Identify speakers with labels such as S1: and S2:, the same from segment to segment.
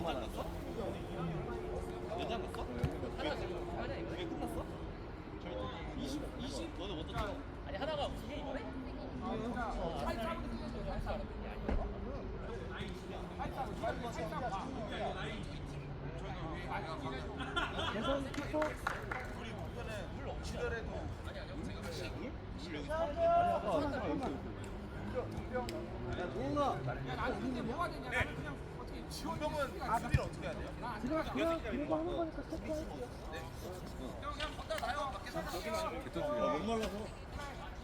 S1: 연장 갔어? 연장 갔어? 왜 끝났어? 20 20 너는 못 떴지? 아니 하나가 이게 이거네?
S2: 계속 키퍼
S3: 준 병은 준비를 어떻게 해야 돼요?
S2: 지금 그냥 그거 하는 거니까 체크할게요.
S4: 못 말라서.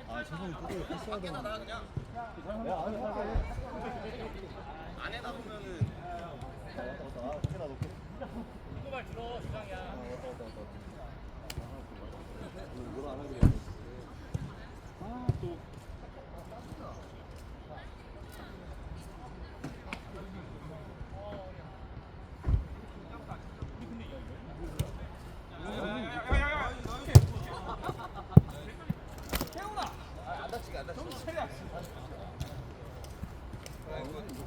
S4: 아, 저분 그걸 했어야 되나? 야, 안에 사과해.
S1: 안에다 보면은
S4: 아, 왔다, 왔다. 아, 혹시나 놓고.
S1: 그말 들어 주장이야
S4: 아, 왔다, 왔다, 왔다. 아, 뭐라 안 하길래. 아, 또.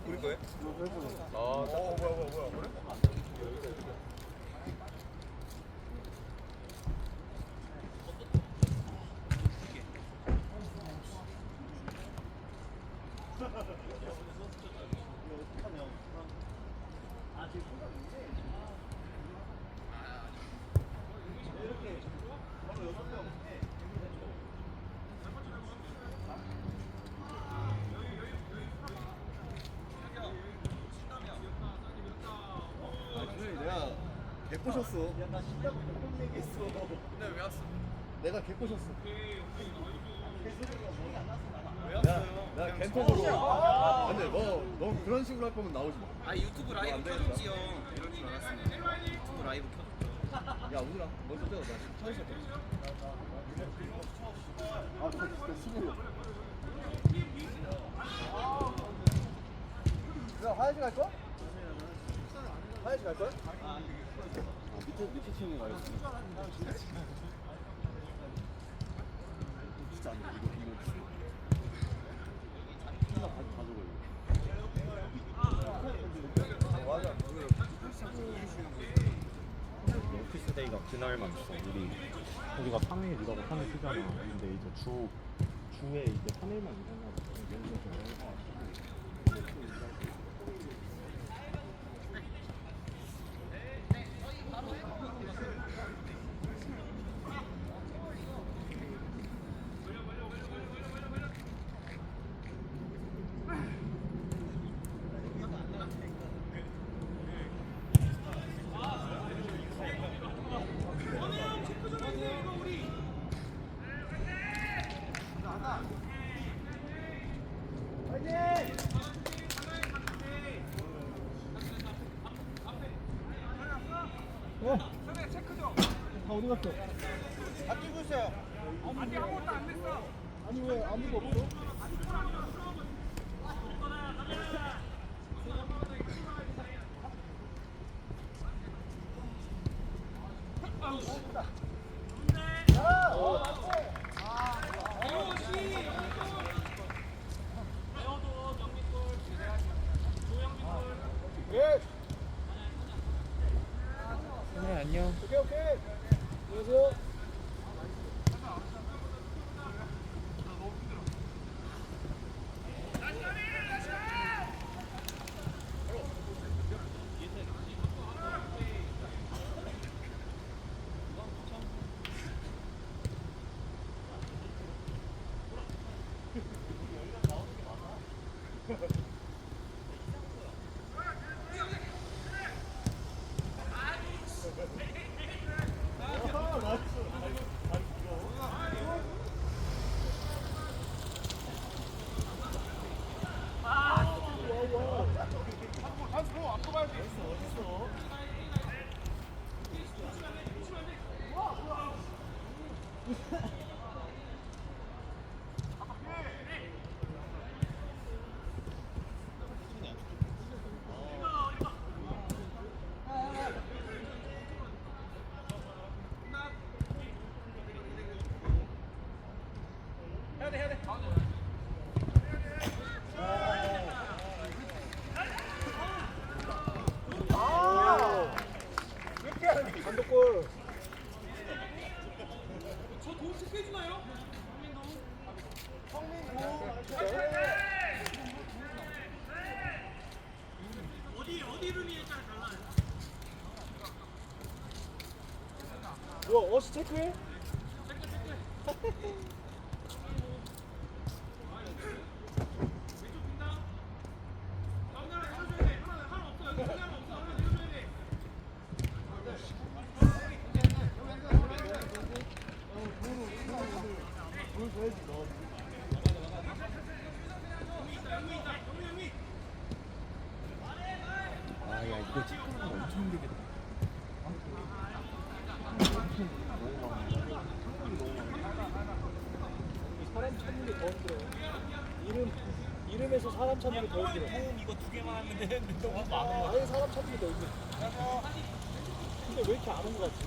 S3: 우리 거예요? 아, 어, 뭐야, 뭐야, 뭐야, 그래?
S4: 아, 그래, 내가 개 꼬셨어. 약간 신경 못 얘기했어.
S3: 근데 왜 왔어?
S4: 내가 개 꼬셨어.
S3: 왜 왔어요? 그냥
S4: 겐톡으로.
S3: 처음이야.
S4: 근데 너, 너 그런 식으로 할 거면 나오지 마.
S1: 아 유튜브
S4: 안
S1: 라이브
S4: 되겠다.
S1: 켜줬지요 이럴 줄 알았으면 유튜브 라이브 켜줬죠
S4: 야, 우진아, 먼저 떼어. 나 차에서 떼어. 아, 저 진짜 수고요. 야, 화장실 갈 거 야? 화장실 갈 거야? 아, 밑에, 밑에 층에 가야지. 진짜 안 돼. 이거, 이거. 하나 가, 가져가, 이거. 맞아.
S5: 오피스 데이가 그날만 있어. 우리 우리가 3일 일하고 3일 쉬잖아. 근데 이제 주 주에 이제 3일만 일하나 봐.
S2: 어. 다 어디 갔어?
S3: 바뀌고 있어요.
S2: 아니 왜 아무도 없어? 예.
S5: 네 안녕.
S2: 오케이 오케이. 안녕하세요. 아, 맞죠. 뭐 어시 체크해?
S5: 아 야 이거 체크하는 거 엄청 힘들겠다
S2: 사람 찾는 게 더 힘들어. 이름 이름에서 사람 찾는 게더 힘들어.
S1: 형 이거 두 개만 하면 되는데 너무 많아.
S2: 아, 아예 사람 찾는 게더 힘들어. 근데 왜 이렇게 안 온 거 같지?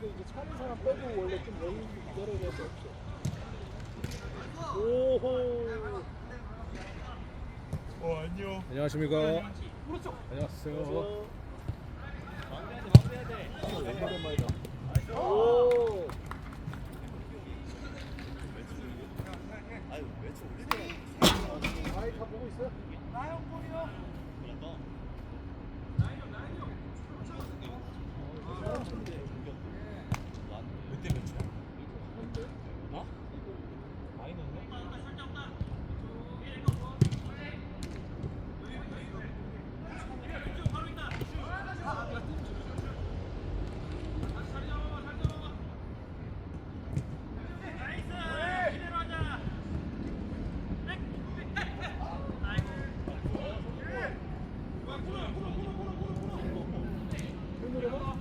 S2: 근데 이제 찾는 사람 빼고 원래 좀 여유 기다려야 될수 없어. 오호.
S4: 어 안녕.
S6: 안녕하십니까. 안녕하세요.
S1: 돼, 마무리해야 돼.
S2: 오랜만이다. 오.
S4: 아유 매치 올리더라.
S2: 아이 다 보고 있어? 사람 찾는 게
S1: 몇대 몇이야? 어? 많이 넣네.
S2: 힘들어?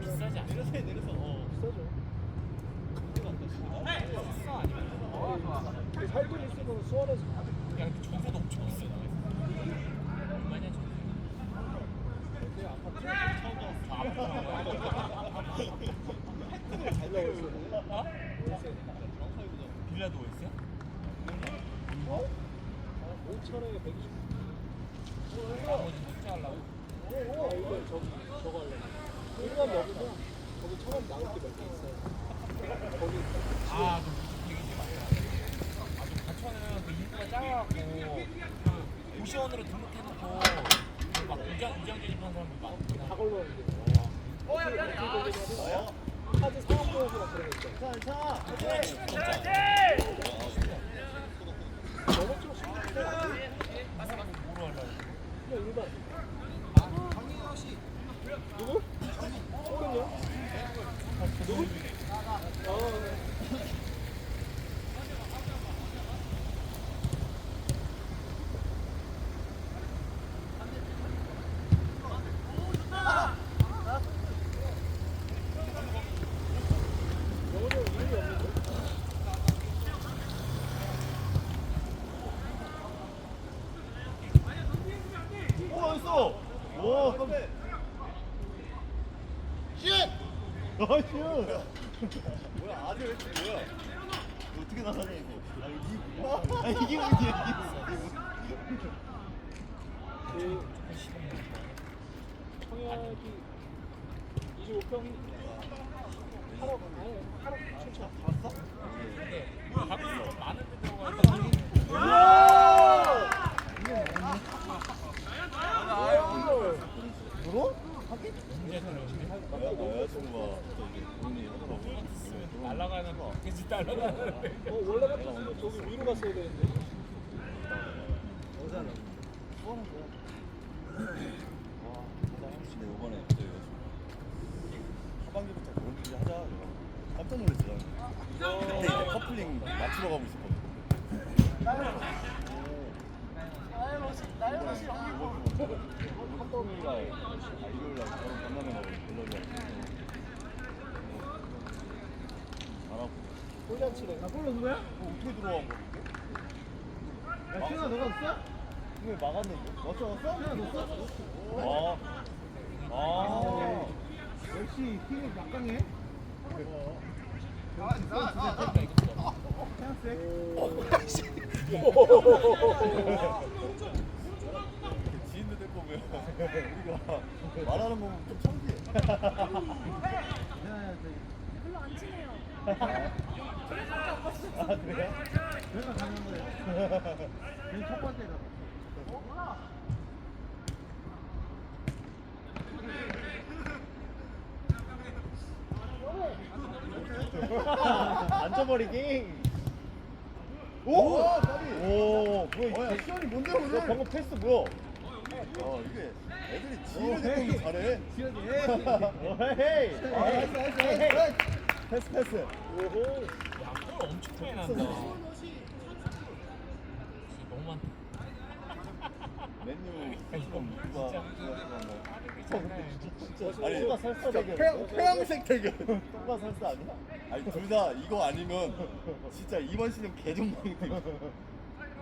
S1: 비싸지 않아? 내려서 해, 내려서. 어.
S2: 비싸죠. 살돈 있으면 수원에서
S1: 야, 근데 전세도 엄청 비싸. 얼마냐, 전세?
S2: 내 아파트 잘 나와 있어.
S1: 어? 빌라도 있어요?
S2: 어? 5천에 120.
S1: 나머지 투자하려고.
S2: 아, 이거 저기 저거 할래. 일반 먹으면 거기 천원 나올 게 몇 개 있어. 거기
S1: 아, 그되게 맞다. 아, 그 가천은 그그 고시원으로 등록해놓고 그막 이장 이장 진입한 사람들
S2: 다
S1: 많구나.
S2: 걸러는데. 어, 야, 야, 야. 카드 상업보험이나 그런 거 있잖아. 너무 좀 심각해.
S1: 가서 가서 뭐로 하려고?
S2: 그냥 일반. 누구? 오른요? 누구? 아, 영훈이 형 이름이 없는데?
S4: 오 있어. 오 깜짝. 슛. 나이스. 뭐야 아들 왜 이렇게 뭐야? 어떻게 나가냐 이거? 아 이거 이. 아 이게 뭐야
S2: 그 청약이 25평이 8억 아니 8억 7천
S4: 봤어?
S1: 가끔 많은데 들어가니까
S4: 누구?
S1: 문제는
S4: 여 여자친구가 또 이제 본인이 하더라고.
S1: 날아가는 거. 그치 날아가는 거.
S2: 어, 원래 같았으면 저기 위로 갔어야 되는데
S4: 여자는 수원은 거야. 와, 근데 또 여자친구 하반기부터 그런 얘기 하자. 이러고. 깜짝 놀랐어. 그때 이제 커플링 맞추러 가고 있었거든. 핫도그가 일요일 날 저랑 만나면 하고 연락이 잘하고
S2: 홀잔치래 나 볼로 누구야?
S4: 어, 어떻게 들어간 거야 이게?
S2: 야 태현아 너가 없어?
S4: 왜 막았는데? 왔어 왔어? 태현아 넣었어? 아, 아,
S2: 역시 팀이 막강해
S4: 지인들 될 거면 우리가 말하는 거 보면 좀 창피해.
S7: 별로 안 친해요.
S4: 아 그래요?
S5: 앉아버리기.
S4: 오! 와, 까비!
S5: 오, 뭐야?
S4: 어, 야, 시원이 뭔데 오늘?
S5: 너 방금 패스 뭐야?
S4: 어, 이게 애들이 지인을 데리고 잘해.
S5: 어, 헤이.
S4: 아, 나이스, 나이스, 나이스, 나이스. 패스, 패스.
S5: 오호.
S1: 야, 골 엄청 많이 난다. 진짜 너무 많다.
S4: 맨유 지금 누가 누가 들어갔나요?
S5: 진짜
S4: 아니,
S5: 똥과 살사 대결.
S4: 태양, 태양색 대결.
S5: 살사 아니야?
S4: 아니 둘 다 이거 아니면 진짜 이번 시즌 개전망팀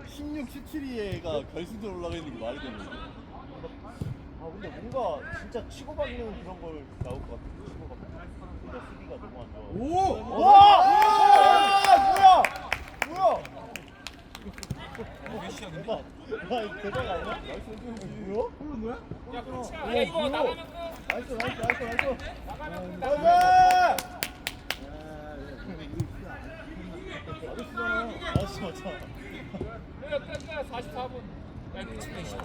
S4: 16, 17위가 결승전 올라가 있는 게 말이 되는 거야.
S5: 아 근데 뭔가 진짜 치고받는 그런 걸 나올 것 같아. 치고받는. 근데 수비가 너무 안 좋아.
S4: 오!
S5: 와! 와! 뭐야? 뭐야?
S1: 몇 시야 근데?
S5: 대박. 와 이거 대박 아니야? 뭐야?
S6: 그건 뭐야?
S1: 야, 끝이야. 야, 이거 나가면 끝.
S4: 나이스, 나이스, 나이스, 나이스.
S1: 나가면 끝.
S5: 나이스!
S6: 야,
S5: 맞아 맞아.
S1: 야, 끝, 끝. 44분. 야, 이거 끝이 몇 시야?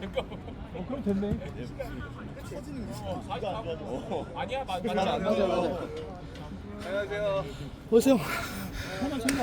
S1: 잠깐만.
S6: 어, 그럼 됐네.
S4: 터지는 게
S1: 어,
S4: 진짜.
S5: 이거 안
S1: 44분.
S5: 좋아져.
S1: 아니야, 맞,
S4: 맞아,
S1: 맞아.
S4: 맞아, 맞아.
S2: 안녕하세요.